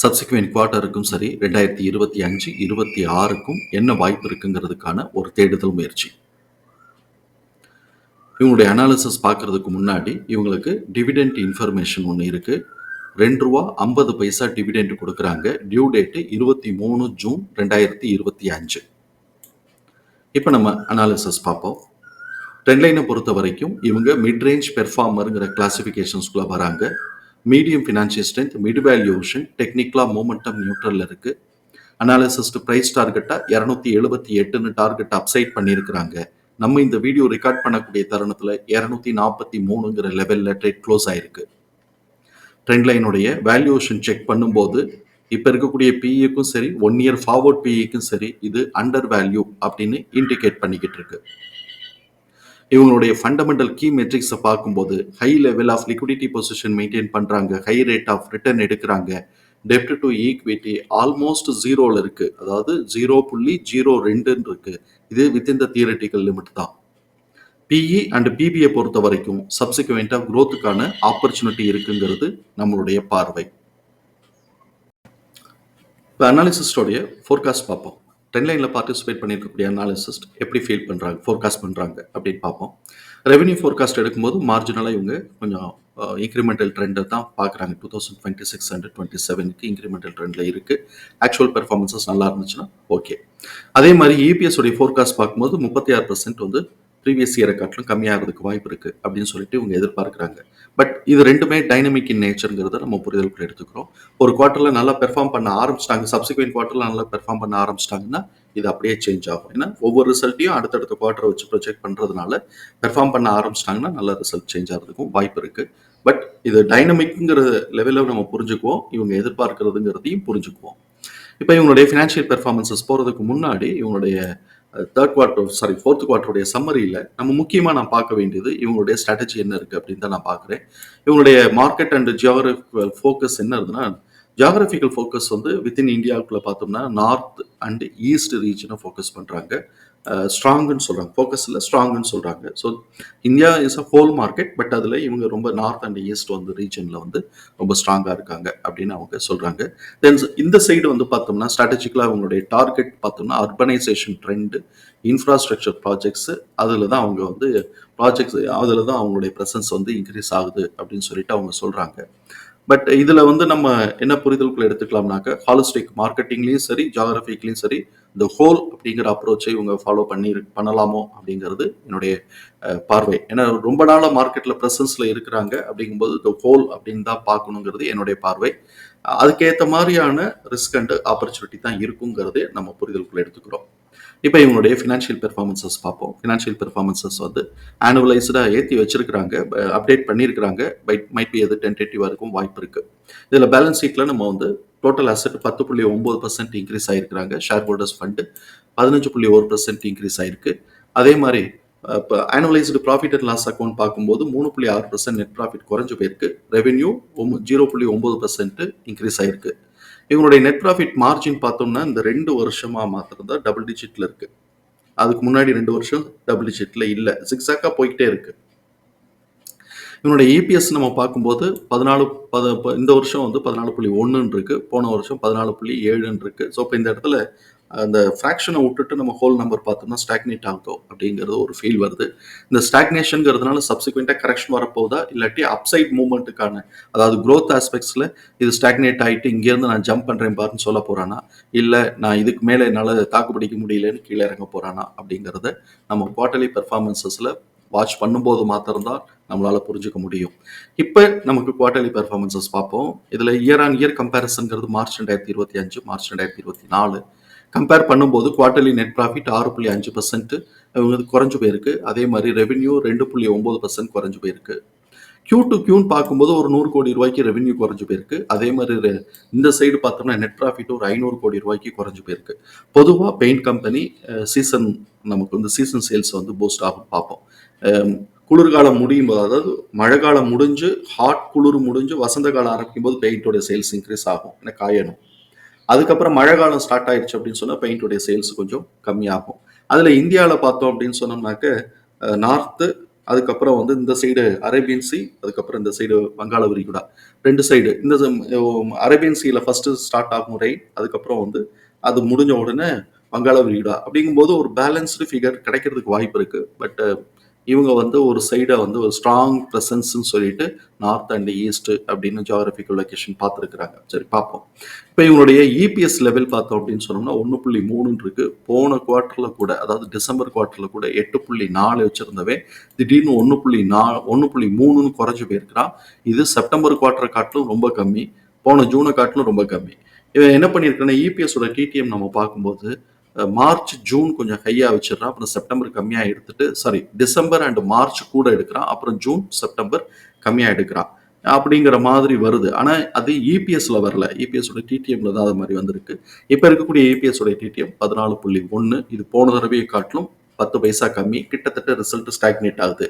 Subsequent குவார்ட்டருக்கும் சரி ரெண்டாயிரத்தி இருபத்தி அஞ்சு இருபத்தி ஆறுக்கும் என்ன வாய்ப்பு இருக்குங்கிறதுக்கான ஒரு தேடுதல் முயற்சி. இவங்களுடைய அனாலிசிஸ் பார்க்கறதுக்கு முன்னாடி இவங்களுக்கு டிவிடெண்ட் இன்ஃபர்மேஷன் ஒன்று இருக்குது ரெண்டு ரூபா ஐம்பது பைசா டிவிடெண்ட் கொடுக்குறாங்க. டியூ டேட்டு இருபத்தி மூணு ஜூன் ரெண்டாயிரத்தி இருபத்தி அஞ்சு. இப்போ நம்ம அனாலிசிஸ் பார்ப்போம். ட்ரெண்ட்லைனை பொறுத்த வரைக்கும் இவங்க மிட் ரேஞ்ச் பெர்ஃபார்மருங்கிற கிளாசிஃபிகேஷன்ஸ்குள்ளே வராங்க. Medium financial strength mid valuation டெக்னிக்கலாக மூமெண்டம் நியூட்ரலில் இருக்குது அனாலிசிஸ்ட் ப்ரைஸ் டார்கெட்டாக இரநூத்தி எழுபத்தி எட்டுன்னு டார்கெட் அப்சைட் பண்ணியிருக்கிறாங்க. நம்ம இந்த வீடியோ ரெக்கார்ட் பண்ணக்கூடிய தருணத்தில் இரநூத்தி நாற்பத்தி மூணுங்கிற லெவலில் ட்ரேட் க்ளோஸ் ஆயிருக்கு. ட்ரெண்ட் லைனுடைய வேல்யூஷன் செக் பண்ணும்போது இப்போ இருக்கக்கூடிய பிஇக்கும் சரி ஒன் இயர் ஃபார்வர்ட் பிஇக்கும் சரி இது அண்டர் வேல்யூ அப்படின்னு இண்டிகேட் பண்ணிக்கிட்டு இருக்கு. இவங்களுடைய ஃபண்டமெண்டல் கீ மெட்ரிக்ஸை பார்க்கும்போது high level of liquidity position maintain பண்ணுறாங்க ஹை ரேட் ஆஃப் ரிட்டர்ன் எடுக்கிறாங்க. டெப்ட் டு ஈக்விட்டி ஆல்மோஸ்ட் ஜீரோவில் இருக்குது அதாவது ஜீரோ புள்ளி ஜீரோ ரெண்டுன்னு இருக்குது இது வித்தின் த தியரட்டிக்கல் லிமிட் தான். பிஇ அண்ட் பிபியை பொறுத்த வரைக்கும் சப்சிக்வெண்ட்டாக க்ரோத்துக்கான ஆப்பர்ச்சுனிட்டி இருக்குங்கிறது நம்மளுடைய பார்வை. இப்போ அனாலிசிஸ்டோடைய ஃபோர்காஸ்ட் பார்ப்போம். லைனில் பார்ட்டிசிபேட் பண்ணியிருக்கக்கூடிய அனாலிசிஸ்ட் எப்படி ஃபீல் பண்ணுறாங்க ஃபோர்காஸ்ட் பண்ணுறாங்க அப்படின்னு பார்ப்போம். ரெவன்யூ ஃபோர்காஸ்ட் எடுக்கும்போது மார்ஜினலாக இவங்க கொஞ்சம் இன்க்ரிமெண்டல் ட்ரெண்டை தான் பார்க்குறாங்க. Two thousand twenty six hundred twenty செவனுக்கு இன்க்ரிமெண்டல் ட்ரெண்டில் இருக்குது ஆக்சுவல் பெர்ஃபார்மன்ஸஸ் நல்லா இருந்துச்சுன்னா ஓகே அதே மாதிரி இபிஎஸ் உடைய ஃபோர்காஸ்ட் பார்க்கும்போது முப்பத்தி ஆறு பர்சன்ட் வந்து ப்ரீவியஸ் இயரை காட்டிலும் கம்மியாகிறதுக்கு வாய்ப்பு இருக்குது அப்படின்னு சொல்லிட்டு இவங்க எதிர்பார்க்குறாங்க. பட் இது ரெண்டுமே டைனமிக் இன் நேச்சருங்கிறத நம்ம புரிதலுக்குள்ள எடுத்துக்கிறோம். ஒரு குவார்ட்டரில் நல்லா பெர்ஃபார்ம் பண்ண ஆரம்பிச்சிட்டாங்க சப்சிக்வெண்ட் குவார்ட்டரில் நல்லா பெர்ஃபார்ம் பண்ண ஆரம்பிச்சிட்டாங்கன்னா இது அப்படியே சேஞ்ச் ஆகும். ஏன்னா ஒவ்வொரு ரிசல்ட்டையும் அடுத்தடுத்த குவார்ட்டரை வச்சு ப்ரொஜெக்ட் பண்ணுறதுனால பெர்ஃபார்ம் பண்ண ஆரம்பிச்சிட்டாங்கன்னா நல்ல ரிசல்ட் சேஞ்ச் ஆகிறதுக்கும் வாய்ப்பு இருக்குது பட் இது டைனமிக்ங்கிற லெவலில் நம்ம புரிஞ்சுக்குவோம். இவங்க எதிர்பார்க்கிறதுங்கிறதையும் புரிஞ்சுக்குவோம். இப்போ இவங்களுடைய ஃபினான்ஷியல் பெர்ஃபார்மன்ஸஸ் போகிறதுக்கு முன்னாடி இவங்களுடைய தேர்ட் குவார்ட்டர் சாரி ஃபோர்த் குவார்ட்டருடைய சம்மரியில் நம்ம முக்கியமாக நான் பார்க்க வேண்டியது இவங்களுடைய ஸ்ட்ராட்டஜி என்ன இருக்குது அப்படின்னு தான் நான் பார்க்குறேன். இவங்களுடைய மார்க்கெட் அண்ட் ஜியோகிரபிக்கல் ஃபோக்கஸ் என்ன இருக்குதுன்னா ஜியாகிரபிக்கல் ஃபோக்கஸ் வந்து வித்தின் இந்தியாவுக்குள்ளே பார்த்தோம்னா நார்த் அண்ட் ஈஸ்ட் ரீஜனை ஃபோக்கஸ் பண்ணுறாங்க ஸ்ட்ராங்குன்னு சொல்கிறாங்க ஃபோக்கஸில் ஸ்ட்ராங்குன்னு சொல்கிறாங்க so India is a whole market but அதில் இவங்க ரொம்ப நார்த் அண்ட் ஈஸ்ட் வந்து ரீஜனில் வந்து ரொம்ப ஸ்ட்ராங்காக இருக்காங்க அப்படின்னு அவங்க சொல்கிறாங்க தென் இந்த சைடு வந்து பார்த்தோம்னா ஸ்ட்ராட்டஜிக்கலாக அவங்களுடைய டார்கெட் பார்த்தோம்னா அர்பனைசேஷன் ட்ரெண்டு இன்ஃப்ராஸ்ட்ரக்சர் ப்ராஜெக்ட்ஸு அதில் தான் அவங்க வந்து ப்ராஜெக்ட்ஸ் அதில் தான் அவங்களுடைய ப்ரெசன்ஸ் வந்து இன்க்ரீஸ் ஆகுது அப்படின்னு சொல்லிட்டு அவங்க சொல்கிறாங்க பட் இதில் வந்து நம்ம என்ன புரிதலுக்குள்ள எடுத்துக்கலாம்னாக்க ஹாலிஸ்டிக் மார்க்கெட்டிங்லேயும் சரி ஜாகிரபிக்லேயும் சரி இந்த ஹோல் அப்படிங்கிற அப்ரோச்சை இவங்க ஃபாலோ பண்ணி பண்ணலாமோ அப்படிங்கிறது என்னுடைய பார்வை. ஏன்னா ரொம்ப நாளாக மார்க்கெட்டில் ப்ரெசன்ஸில் இருக்கிறாங்க அப்படிங்கும்போது இந்த ஹோல் அப்படின்னு தான் பார்க்கணுங்கிறது என்னுடைய பார்வை. அதுக்கேற்ற மாதிரியான ரிஸ்க் அண்ட் ஆப்பர்ச்சுனிட்டி தான் இருக்குங்கிறதே நம்ம புரிதலுக்குள்ள எடுத்துக்கிறோம். இப்போ இவங்களுடைய ஃபினான்ஷியல் பெர்ஃபார்மன்சஸ் பார்ப்போம். ஃபினான்ஷியல் பெர்ஃபார்மன்சஸ் வந்து ஆனுவலைஸ்டாக ஏற்றி வச்சிருக்கிறாங்க. அப்டேட் பண்ணியிருக்கிறாங்க பைட் மைட் பி எது டென்டேட்டிவாக இருக்கும் வாய்ப்பு இருக்குது இதில் பேலன்ஸ் ஷீட்டில் நம்ம வந்து டோட்டல் அசெட் பத்து புள்ளி ஒம்பது பர்சன்ட் இன்க்ரீஸ் ஆகிருக்கிறாங்க ஷேர் ஹோல்டர்ஸ் ஃபண்டு பதினஞ்சு புள்ளி ஒரு பர்சன்ட் இன்க்ரீஸ் ஆயிருக்கு. அதே மாதிரி இப்போ annualised profit and loss account பார்க்கும்போது மூணு புள்ளி ஆறு பர்சன்ட் நெட் ப்ராஃபிட் குறைஞ்சு போயிருக்கு. ரெவென்யூ ஜீரோ புள்ளி ஒம்பது பர்சன்ட் இன்க்ரீஸ் ஆயிருக்கு. இவங்களுடைய நெட் ப்ராஃபிட் மார்ஜின் பார்த்தோம்னா இந்த ரெண்டு வருஷமாக மாத்திரம் தான் டபுள் டிஜிட்டில் இருக்கு. அதுக்கு முன்னாடி ரெண்டு வருஷம் டபுள் டிஜிட்டில் இல்லை. சிக்ஸாக்காக போய்கிட்டே இருக்கு. இவனுடைய இபிஎஸ் நம்ம பார்க்கும்போது பதினாலு பத இந்த வருஷம் வந்து பதினாலு புள்ளி ஒன்றுன்னு இருக்கு. போன வருஷம் பதினாலு புள்ளி ஏழுன்னு இருக்கு. ஸோ இப்போ இந்த இடத்துல அந்த ஃப்ராக்ஷனை விட்டுட்டு நம்ம ஹோல் நம்பர் பார்த்தோம்னா ஸ்டாக்னேட் ஆகும் அப்படிங்கிறது ஒரு ஃபீல் வருது. இந்த ஸ்டாக்னேஷனுங்கிறதுனால சப்சிக்வெண்ட்டாக கரெக்ஷன் வரப்போகுதா? இல்லாட்டி அப்சைட் மூவ்மெண்ட்டுக்கான அதாவது க்ரோத் ஆஸ்பெக்ட்ஸில் இது ஸ்டாக்னேட் ஆகிட்டு இங்கேருந்து நான் ஜம்ப் பண்ணுறேன் பாருன்னு சொல்ல போகிறானா இல்லை நான் இதுக்கு மேலே என்னால் தாக்குப்பிடிக்க முடியலன்னு கீழே இறங்க போகிறானா அப்படிங்கிறத நம்ம குவார்டர்லி பெர்ஃபார்மன்சஸில் வாட்ச் பண்ணும்போது மாத்திரம்தான் நம்மளால் புரிஞ்சுக்க முடியும். இப்போ நமக்கு குவார்டர்லி பெர்ஃபார்மன்சஸ் பார்ப்போம். இதில் இயர் ஆன் இயர் கம்பேரிசன்கிறது மார்ச் ரெண்டாயிரத்தி இருபத்தி அஞ்சு மார்ச் ரெண்டாயிரத்தி இருபத்தி நாலு. கம்பேர் பண்ணும்போது குவார்டர்லி நெட் ப்ராஃபிட் ஆறு புள்ளி அஞ்சு பர்சன்ட் குறைஞ்சு போயிருக்கு. அதே மாதிரி ரெவென்யூ ரெண்டு புள்ளி ஒம்பது பர்சன்ட் குறைஞ்சு போயிருக்கு. கியூ டு கியூன்னு பார்க்கும்போது ஒரு நூறு கோடி ரூபாய்க்கு ரெவென்யூ குறைஞ்சு போயிருக்கு. அதே மாதிரி இந்த சைடு பார்த்தோம்னா நெட் ப்ராஃபிட் ஒரு ஐநூறு கோடி ரூபாய்க்கு குறைஞ்சு போயிருக்கு. பொதுவாக பெயிண்ட் கம்பெனி சீசன் நமக்கு வந்து சீசன் சேல்ஸ் வந்து பூஸ்ட் ஆகும் பார்ப்போம். குளிர்காலம் முடியும் போது அதாவது மழை காலம் முடிஞ்சு ஹாட் குளிர் முடிஞ்சு வசந்த காலம் ஆரம்பிக்கும் போது பெயிண்டோட சேல்ஸ் இன்க்ரீஸ் ஆகும். ஏன்னா காயணும்? அதுக்கப்புறம் மழை காலம் ஸ்டார்ட் ஆயிடுச்சு அப்படின்னு சொன்னால் பெயிண்டோடைய சேல்ஸ் கொஞ்சம் கம்மியாகும். அதில் இந்தியாவில் பார்த்தோம் அப்படின்னு சொன்னோம்னாக்க நார்த்து அதுக்கப்புறம் வந்து இந்த சைடு அரேபியன் சி அதுக்கப்புறம் இந்த சைடு வங்காள விரிகுடா ரெண்டு சைடு இந்த அரேபியன் சீல ஃபர்ஸ்ட் ஸ்டார்ட் ஆகும் ரெயின் அதுக்கப்புறம் வந்து அது முடிஞ்ச உடனே வங்காள விரிகுடா அப்படிங்கும்போது ஒரு பேலன்ஸ்டு ஃபிகர் கிடைக்கிறதுக்கு வாய்ப்பு இருக்கு. பட் இவங்க வந்து ஒரு சைடை வந்து ஒரு ஸ்ட்ராங் ப்ரெசன்ஸ்ன்னு சொல்லிட்டு நார்த் அண்ட் ஈஸ்ட் அப்படின்னு ஜியாகிரபிக்கல் லொக்கேஷன் பார்த்துருக்குறாங்க. சரி பார்ப்போம். இப்போ இவங்களுடைய இபிஎஸ் லெவல் பார்த்தோம் அப்படின்னு சொன்னோம்னா ஒன்று புள்ளி மூணுன்னு இருக்கு. போன குவார்ட்டரில் கூட அதாவது டிசம்பர் குவார்ட்டரில் கூட எட்டு புள்ளி நாலு வச்சுருந்தவே திடீர்னு ஒன்று புள்ளி நா ஒன்று புள்ளி மூணுன்னு குறைஞ்சி போயிருக்கிறான். இது செப்டம்பர் குவார்ட்டரை காட்டிலும் ரொம்ப கம்மி. போன ஜூனை காட்டிலும் ரொம்ப கம்மி. இவன் என்ன பண்ணியிருக்கேன்னா இபிஎஸோட டிடிஎம் நம்ம பார்க்கும்போது மார்ச் ஜூன் கொஞ்சம் ஹையாக வச்சிடறான் அப்புறம் செப்டம்பர் கம்மியாக எடுத்துட்டு சாரி டிசம்பர் அண்ட் மார்ச் கூட எடுக்கிறான். அப்புறம் ஜூன் செப்டம்பர் கம்மியாக எடுக்கிறான். அப்படிங்கிற மாதிரி வருது. ஆனால் அது இபிஎஸ்ல வரல. இபிஎஸோட டிடிஎம்ல தான் அது மாதிரி வந்திருக்கு. இப்போ இருக்கக்கூடிய இபிஎஸோட டிடிஎம் பதினாலு புள்ளி ஒன்று இது போன தடவையை காட்டிலும் பத்து பைசா கம்மி கிட்டத்தட்ட ரிசல்ட் ஸ்டாக்னேட் ஆகுது.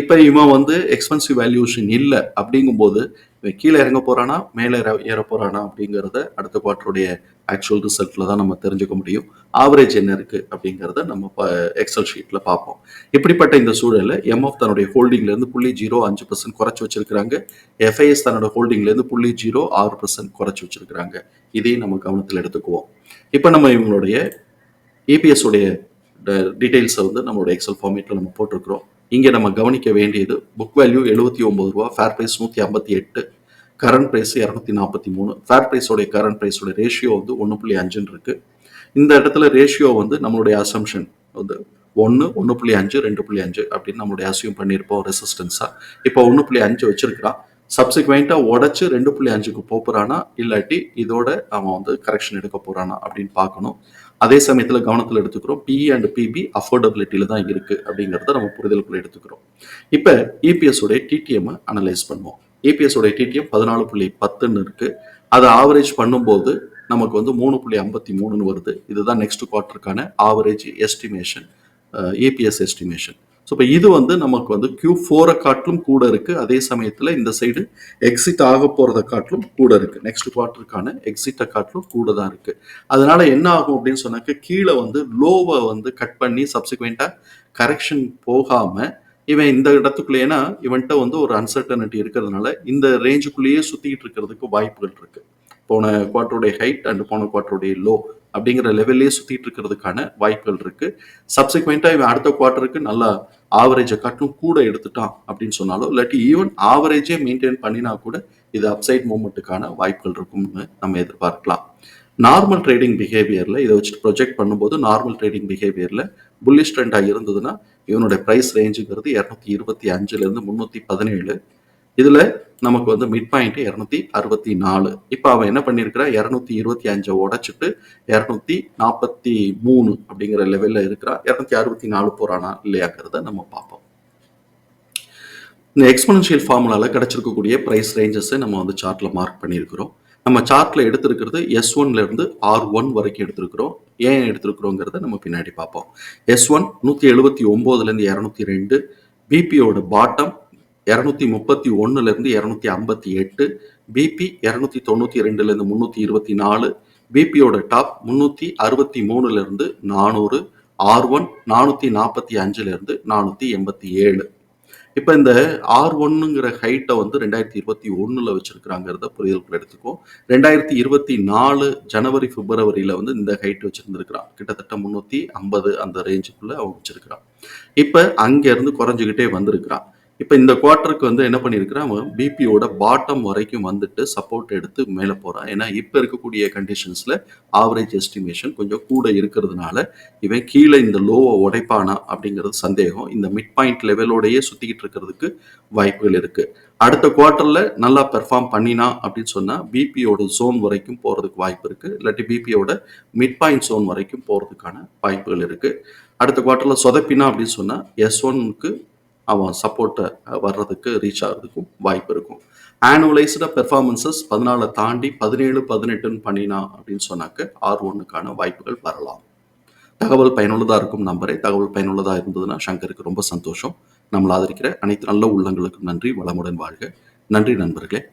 இப்போ இவன் வந்து எக்ஸ்பென்சிவ் வேல்யூஷன் இல்லை அப்படிங்கும்போது இவன் கீழே இறங்க போறானா மேலே ஏற ஏற போறானா அப்படிங்கிறத அடுத்த குவார்டருடைய ஆக்சுவல் ரிசல்ட்ல தான் நம்ம தெரிஞ்சுக்க முடியும். ஆவரேஜ் என்ன இருக்கு அப்படிங்கிறத நம்ம எக்ஸல் ஷீட்ல பார்ப்போம். இப்படிப்பட்ட இந்த சூழலில் எம்எஃப் தன்னுடைய ஹோல்டிங்ல இருந்து புள்ளி ஜீரோ அஞ்சு பர்சன்ட் குறைச்சு வச்சிருக்காங்க எஃப்ஐஎஸ் தன்னோட ஹோல்டிங்ல இருந்து புள்ளி ஜீரோ ஆறு பர்சன்ட் குறைச்சு வச்சிருக்காங்க இதையும் நம்ம கவனத்தில் எடுத்துக்குவோம். இப்போ நம்ம இவங்களுடைய இபிஎஸ் உடைய டீடைல்ஸை வந்து நம்மளோட எக்ஸல் ஃபார்மேட்டில் நம்ம போட்டிருக்கிறோம். இங்கே நம்ம கவனிக்க வேண்டியது புக் வேல்யூ எழுபத்தி ஒம்பது ரூபா ஃபேர் ப்ரைஸ் நூற்றி ஐம்பத்தி எட்டு கரண்ட் ப்ரைஸ் இரநூத்தி நாற்பத்தி மூணு. ஃபேர் ப்ரைஸோடைய கரண்ட் ப்ரைஸோட ரேஷியோ வந்து ஒன்று புள்ளி அஞ்சுன்னு இருக்குது இந்த இடத்துல ரேஷியோ வந்து நம்மளுடைய அசம்ஷன் வந்து ஒன்று ஒன்று புள்ளி அஞ்சு ரெண்டு புள்ளி அஞ்சு அப்படின்னு நம்மளுடைய அசியூம் பண்ணியிருப்போம் ரெசிஸ்டன்ஸாக இப்போ ஒன்று புள்ளி அஞ்சு வச்சிருக்கிறான். சப்சிக்வெண்ட்டாக உடச்சி ரெண்டு புள்ளி அஞ்சுக்கு போகிறானா இல்லாட்டி இதோட அவன் வந்து கரெக்ஷன் எடுக்க போகிறானா அப்படின்னு பார்க்கணும். அதே சமயத்தில் கவனத்தில் எடுத்துக்கிறோம். பிஇ அண்ட் பிபி அஃபோர்டபிலிட்டியில் தான் இருக்குது அப்படிங்கிறத நம்ம புரிதலுக்குள்ள எடுத்துக்கிறோம். இப்போ இபிஎஸ் உடைய டிடிஎம் அனலைஸ் பண்ணுவோம். இபிஎஸ் உடைய டிடிஎம் பதினாலு புள்ளி பத்துன்னு இருக்குது அதை ஆவரேஜ் பண்ணும்போது நமக்கு வந்து மூணு புள்ளி ஐம்பத்தி மூணுன்னு வருது. இதுதான் next குவார்ட்டருக்கான average estimation EPS estimation so இப்போ இது வந்து நமக்கு வந்து கியூ ஃபோரை காட்டிலும் கூட இருக்கு. அதே சமயத்தில் இந்த சைடு எக்ஸிட் ஆக போகிறத காட்டிலும் கூட இருக்குது நெக்ஸ்ட் குவார்ட்டருக்கான எக்ஸிட்டை காட்டிலும் கூட தான் இருக்குது அதனால் என்ன ஆகும் அப்படின்னு சொன்னாக்க கீழே வந்து லோவை வந்து கட் பண்ணி சப்சிக்வெண்ட்டாக கரெக்ஷன் போகாமல் இவன் இந்த இடத்துக்குள்ளேனா ஏன்னா இவன்கிட்ட வந்து ஒரு அன்சர்டனிட்டி இருக்கிறதுனால இந்த ரேஞ்சுக்குள்ளேயே சுற்றிக்கிட்டு இருக்கிறதுக்கு வாய்ப்புகள் இருக்கு. போன குவார்ட்டருடைய ஹைட் அண்ட் போன குவார்ட்டருடைய லோ அப்படிங்கிற லெவல்லே சுற்றிட்டு இருக்கிறதுக்கான வாய்ப்புகள் இருக்கு. சப்சிக்வெண்ட்டாக இவன் அடுத்த குவார்ட்டருக்கு நல்லா ஆவரேஜை காட்டும் கூட எடுத்துட்டான் அப்படின்னு சொன்னாலும் இல்லாட்டி ஈவன் ஆவரேஜே மெயின்டைன் பண்ணினா கூட இது அப்சைட் மூமெண்ட்டுக்கான வாய்ப்புகள் இருக்கும்னு நம்ம எதிர்பார்க்கலாம். நார்மல் ட்ரேடிங் பிஹேவியர்ல இதை வச்சுட்டு ப்ரொஜெக்ட் பண்ணும்போது நார்மல் ட்ரேடிங் பிஹேவியர்ல புல்லிஷ் ட்ரெண்டாக இருந்ததுன்னா இவனுடைய ப்ரைஸ் ரேஞ்சுங்கிறது இரநூத்தி இருபத்தி அஞ்சுல இருந்து முந்நூற்றி பதினேழு. இதுல நமக்கு வந்து மிட் பாயிண்ட் இரநூத்தி அறுபத்தி நாலு. இப்போ அவன் என்ன பண்ணியிருக்கிறா இரநூத்தி இருபத்தி அஞ்சை உடைச்சிட்டு இரநூத்தி நாற்பத்தி மூணு அப்படிங்கிற லெவல்ல இருக்கிறான் இரநூத்தி அறுபத்தி நாலு போறானா இல்லையாங்கிறத நம்ம பார்ப்போம். இந்த எக்ஸ்பொனன்ஷியல் ஃபார்முலாவில் கிடச்சிருக்கக்கூடிய ப்ரைஸ் ரேஞ்சஸை நம்ம வந்து சார்ட்டில் மார்க் பண்ணியிருக்கிறோம். நம்ம சார்ட்டில் எடுத்திருக்கிறது எஸ் ஒன்லேருந்து ஆர் ஒன் வரைக்கும் எடுத்திருக்கிறோம். ஏன் எடுத்திருக்கிறோங்கிறத நம்ம பின்னாடி பார்ப்போம். எஸ் ஒன் நூற்றி எழுபத்தி ஒம்போதுலேருந்து இரநூத்தி ரெண்டு. பிபியோட பாட்டம் இரநூத்தி முப்பத்தி ஒன்றுலேருந்து இரநூத்தி ஐம்பத்தி எட்டு பிபி இரநூத்தி தொண்ணூற்றி ரெண்டுலேருந்து முந்நூற்றி இருபத்தி நாலு பிபியோட டாப் முந்நூற்றி அறுபத்தி மூணுலேருந்து நானூறு ஆர் ஒன் நானூற்றி நாற்பத்தி அஞ்சுலேருந்து நானூற்றி எண்பத்தி ஏழு. இப்போ இந்த ஆர் ஒன்னுங்கிற ஹைட்டை வந்து ரெண்டாயிரத்தி இருபத்தி ஒன்றில் வச்சிருக்கிறாங்கிறத புரிதலுக்குள்ள எடுத்துக்கோ ரெண்டாயிரத்தி இருபத்தி நாலு ஜனவரி பிப்ரவரியில் வந்து இந்த ஹைட் வச்சிருந்துருக்கிறான். கிட்டத்தட்ட முந்நூற்றி ஐம்பது அந்த ரேஞ்சுக்குள்ள அவன் வச்சிருக்கிறான். இப்போ அங்கேருந்து குறைஞ்சிக்கிட்டே வந்திருக்கிறான். இப்போ இந்த குவார்ட்டருக்கு வந்து என்ன பண்ணியிருக்கிறான் அவன் பிபியோட பாட்டம் வரைக்கும் வந்துட்டு சப்போர்ட் எடுத்து மேலே போகிறான் ஏன்னா இப்போ இருக்கக்கூடிய கண்டிஷன்ஸில் ஆவரேஜ் எஸ்டிமேஷன் கொஞ்சம் கூட இருக்கிறதுனால இவன் கீழே இந்த லோவை உடைப்பானா அப்படிங்கிறது சந்தேகம். இந்த மிட் பாயிண்ட் லெவலோடையே சுற்றிக்கிட்டு இருக்கிறதுக்கு வாய்ப்புகள் இருக்குது அடுத்த குவார்ட்டரில் நல்லா பெர்ஃபார்ம் பண்ணினா அப்படின்னு சொன்னால் பிபியோட ஜோன் வரைக்கும் போகிறதுக்கு வாய்ப்பு இருக்குது இல்லாட்டி பிபியோட மிட் பாயிண்ட் ஜோன் வரைக்கும் போகிறதுக்கான வாய்ப்புகள் இருக்குது அடுத்த குவார்ட்டரில் சொதப்பினா அப்படின்னு சொன்னால் எஸ் ஒன்னுக்கு அவன் சப்போர்ட்டை வர்றதுக்கு ரீச் ஆகிறதுக்கும் வாய்ப்பு இருக்கும். ஆனுவலைஸ்டாக பெர்ஃபார்மன்சஸ் பதினாலை தாண்டி பதினேழு பதினெட்டுன்னு பண்ணினா அப்படின்னு சொன்னாக்க ஆர் ஒன்னுக்கான வாய்ப்புகள் வரலாம். தகவல் பயனுள்ளதாக இருக்கும் நம்பரே. தகவல் பயனுள்ளதாக இருந்ததுன்னா சங்கருக்கு ரொம்ப சந்தோஷம். நம்மளை ஆதரிக்கிற அனைத்து நல்ல உள்ளங்களுக்கும் நன்றி. வளமுடன் வாழ்க. நன்றி நண்பர்களே.